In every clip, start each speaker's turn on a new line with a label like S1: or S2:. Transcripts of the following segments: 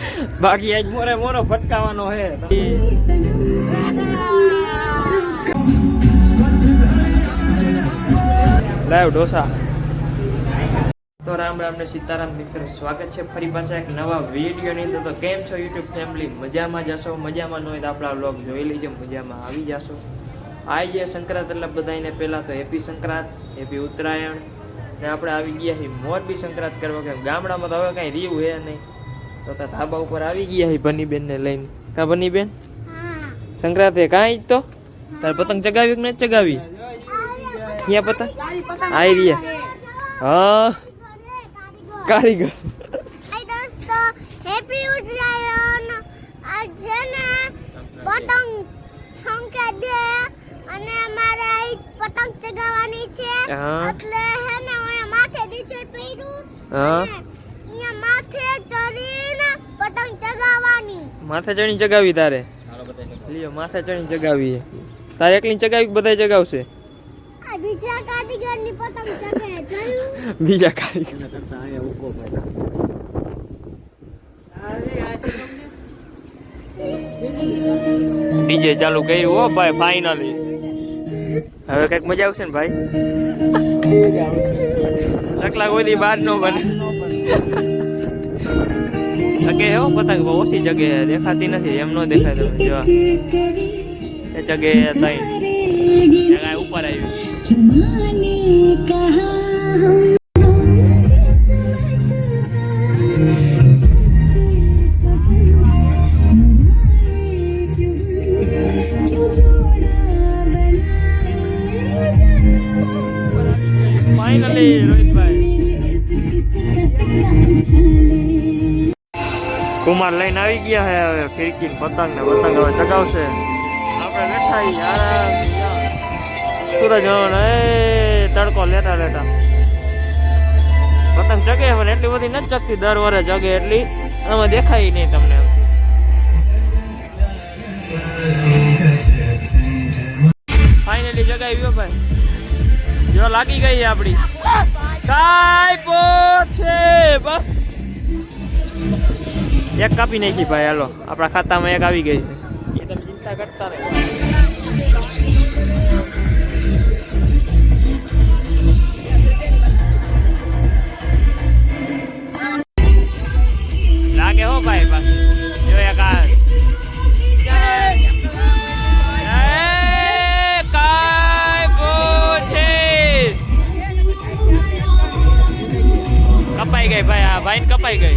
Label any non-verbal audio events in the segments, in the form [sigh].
S1: [laughs] બાકી આજ મોરે મોરો ફટકાવાનો હે. લાવ ઢોસા. તો રામ રામ ને સીતારામ મિત્રો સ્વાગત છે ફરી પાછા એક નવા વિડીયોની અંદર. તો કેમ છો યુટ્યુબ ફેમિલી? મજામાં જશો? મજામાં ન હોય તો આપણા વ્લોગ જોઈ લેજો. મજામાં આવી જશો. આ જે સંક્રાંત એટલે બધાને પહેલાં તો હેપી સંક્રાંત હેપી ઉત્તરાયણ ને આપણે આવી ગયા છીએ. મોરબી સંક્રાંત કરવા કેમ ગામડામાં તો હવે કાંઈ રહ્યું હે નહીં. તો તો ધાબા ઉપર આવી ગયા છીએ બનીબેનને લઈને. કા બનીબેન સંક્રાંત કાંઈ કાંઈ તો? તારે પતંગ ચગાવી કે ન ચગાવી? ક્યાં પતંગ? આવી રહ્યા. હા. કારીગર.
S2: હેપી ઉત્તરાયણ આજ છે ને પતંગ સંક્રાંત છે. અને અમારે પતંગ ચગાવવાની છે. એટલે હે ને હું માથે નીચે પહેર્યું
S1: હા.
S2: અહીંયા માથે ચડીને પતંગ ચગાવવાની.
S1: માથે ચણી ચગાવી તારે? લ્યો માથે ચણી ચગાવી તારે એકલી ચગાવી બધાય ચગાવશે?
S2: બીજા કારીગરની પતંગ ચગે જોયું? [laughs]
S1: બીજા કારીગર.
S3: કરતા અહીંયા ઉકો
S1: ડીજે ચાલુ કર્યું હો ભાઈ ફાઇનલી હવે કંઈક મજા આવશે ને ભાઈ? ચકલા કોઈ બહાર નો બને. જગે હો પતંગ બહુ ઓછી જગે દેખાતી નથી, એમ નો દેખાય તમે જો. એ જગે તઈ. ઉપર આવી. કુમાર લઈને આવી ગયા હે હવે ફિરકી પતંગ ને પતંગ હવે ચગાવશે. આપણે બેઠા ઈ સૂરજ હવન, એ, તડકો લેતા લેતા પતંગ ચગે પણ એટલી બધી નથી ચગતી, દર વરે જગે એટલી. આમાં દેખાય નહીં તમને. ફાઇનલી જગાવી ગયો ભાઈ. જો લાગી ગઈ છે આપડી. કાઈ છે, બસ. એક કાપી નાખી ભાઈ, હાલો. આપણા ખાતામાં એક આવી ગઈ છે. એ તમે ચિંતા કરતા રહે. લાગે હો ભાઈ પાછું. જો એક આ કપાઈ ગઈ ભાઈ, આ ભાઈ કપાઈ ગઈ.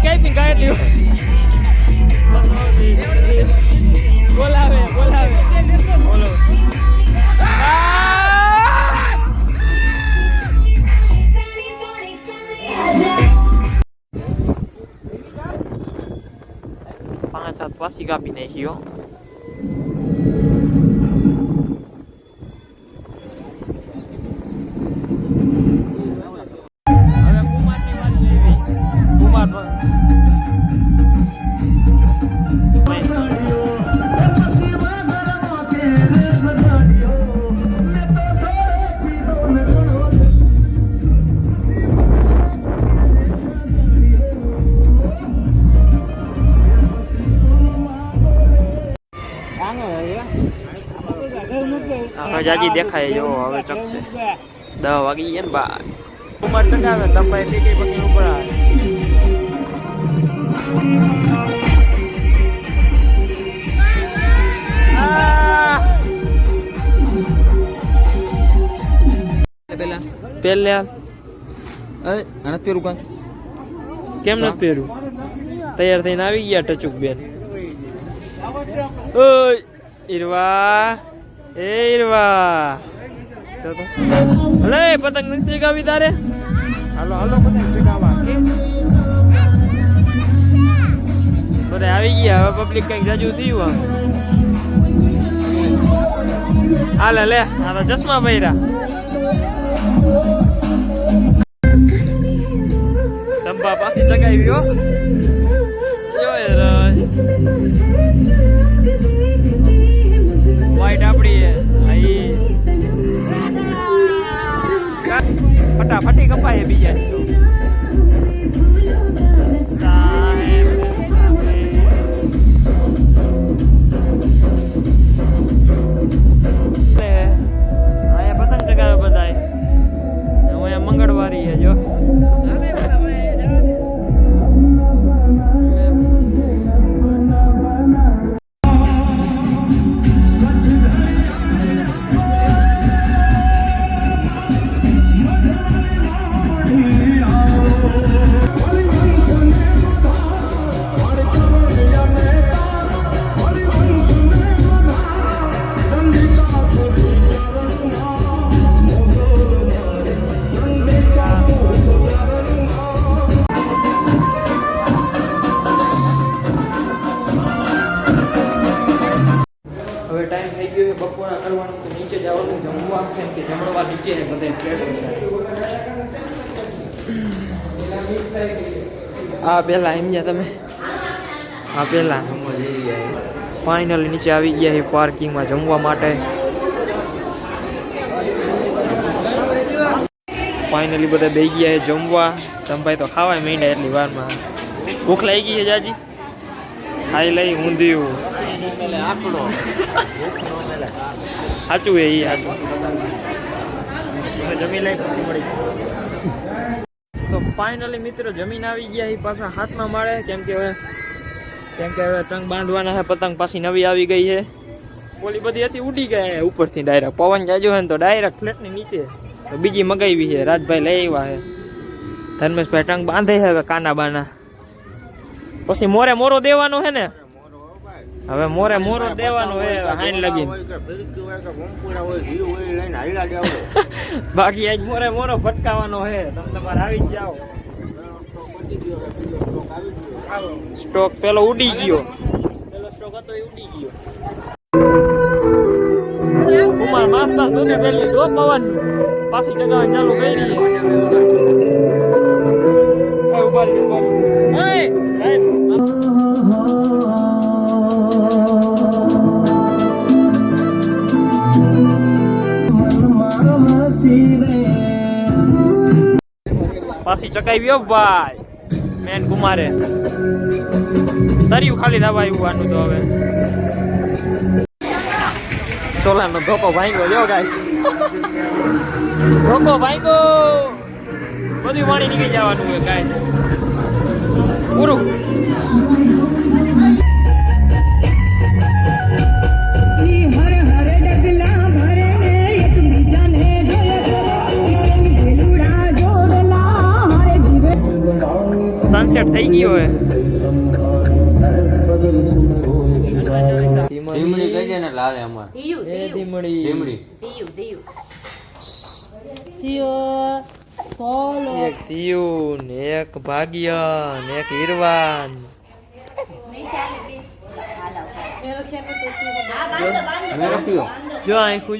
S1: પાંચ કઈ પી ગાય એટલી બોલાવે બોલાવે બોલો આ! પાંચ હાથ પાછી કાપી નાખી જાજી દેખાય જો હવે ચકશે દસ વાગી ગયા ને બા ઉમર ચગાવે તંબાઈ ટીટી પકડી ઉપર!
S4: પેલા.
S1: પહેલે આ
S4: એ આનત પેલું કાં
S1: કેમ નથી પહેર્યું તૈયાર થઈને આવી ગયા ટચુક બેન. ઓય ઈરવા. એ તો તો. પતંગ નથી ચગાવી તારે? હાલો હાલો, પતંગ ચગાવવા. બધા આવી ગયા. હવે પબ્લિક કંઈક જાજુ થયું આમ. હાલે, લે, આ તો ચશ્મા પહેર્યા. ડબ્બા પાછી ચગાવી હો. ફટાફટી કપાય બીજા નીચે બધે પ્લેટો આ પેલા એમ ગયા તમે? આ પેલા? ફાઇનલી નીચે આવી ગયા છે પાર્કિંગમાં જમવા માટે. ફાઇનલી બધા બે ગયા છે જમવા. તમભાઈ તો ખાવાય માંડ્યા એટલી વારમાં. ભૂખ લાગી ગઈ છે જાજી? ખાઈ લઈ ઊંધિયું. સાચું એ સાચું. જમી લઈ પછી મળી તો ફાઇનલી મિત્રો જમીન આવી ગયા એ પાછા હાથમાં માળે. કેમ કે હવે કેમ કે હવે ટંગ બાંધવાના છે, પતંગ પાછી નવી આવી ગઈ છે. ઓલી બધી હતી, ઉડી ગયા ઉપરથી ડાયરેક્ટ પવન જાજો ને તો ડાયરેક્ટ ફ્લેટની નીચે. તો બીજી મગાવી છે, રાજભાઈ લઈ આવ્યા છે. ધર્મેશભાઈ ટંગ બાંધે છે કાના બાના. પછી મોરે મોરો દેવાનો છે ને. હવે મોરે મોરો દેવાનો હે હાઈન
S3: એ જાવ [laughs]
S1: બાકી આજ મોરે મોરો ફટકાવાનો હે તમે તમારે આવી જ જાઓ. સ્ટોક પેલો ઉડી ગયો. પેલો સ્ટોક હતો એ ઉડી ગયો. કુમાર માસ્ટર તું પેલી દો પવન પાછી ચગાવવાની ચાલુ કરી રહી ઊભા ઊભા રહી. પાછી ચકાવ્યો ભાઈ. મેન કુમારે તર્યું ખાલી દવા આનું તો હવે. સોલાનો ધોકો ભાંગ્યો, જો ગાઈસ ધોકો ભાંગો બધું પાણી નીકળી જવાનું હોય ગાઈસ
S4: ધીમડી કહી દે ને લાલે અમાર.
S5: દિયું
S1: એ
S5: ધીમડી
S1: ધીમડી
S4: ધીમડી
S5: દિયું દિયું
S1: એક તિયું ને એક ભાગ્ય ને એક હીરવાન.
S4: મેરે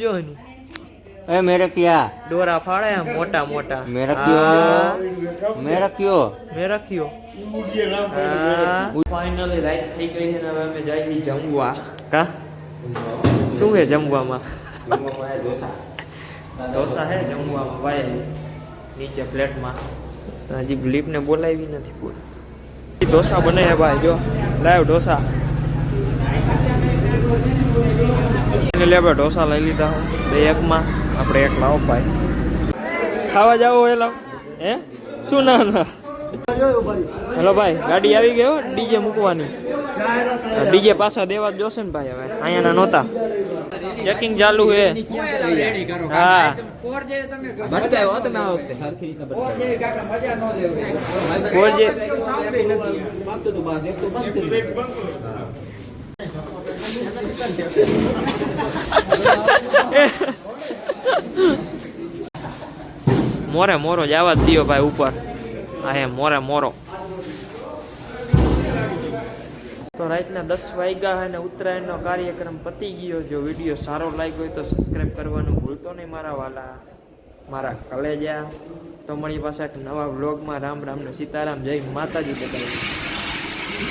S1: જો એની.
S4: એ મેરે ક્યાં
S1: ડોરા ફાડે આમ મોટા મોટા.
S4: મેરા
S1: આ,
S4: કયો મેરા કયો
S1: ફાઇનલી રાઈટ થઈ ગઈ છે ને હવે અમે જઈએ જમવા. કા? શું છે જમવામાં? ઢોસા. છે જમવામાં ભાઈ નીચે પ્લેટમાં. હજી બ્લીપને બોલાવી નથી પૂરી ઢોસા બનાવ્યા ભાઈ જો. લાવ ઢોસા. એટલે આપણે ઢોસા લઈ લીધા બે એકમાં. આપણે એક લાવો ભાઈ. ખાવા જાવ લાવ હે? શું ના ના હેલો ભાઈ ગાડી આવી ગઈ હો ડીજે મૂકવાની. ડીજે પાછા દેવા જોશે ને ભાઈ હવે અહીંયાના નહોતા ચેકિંગ ચાલુ છે હા મોરે મોરો જવા જ દિયો ભાઈ ઉપર આ મોરે મોરો તો રાતના દસ વાગ્યા અને ઉત્તરાયણનો કાર્યક્રમ પતી ગયો. જો વીડિયો સારો લાગ્યો હોય તો સબસ્ક્રાઈબ કરવાનું ભૂલતો નહીં મારા વાલા, મારા કલેજા. તો મારી પાસે એક નવા વ્લોગમાં રામ રામને સીતારામ. જય માતાજી બધાય.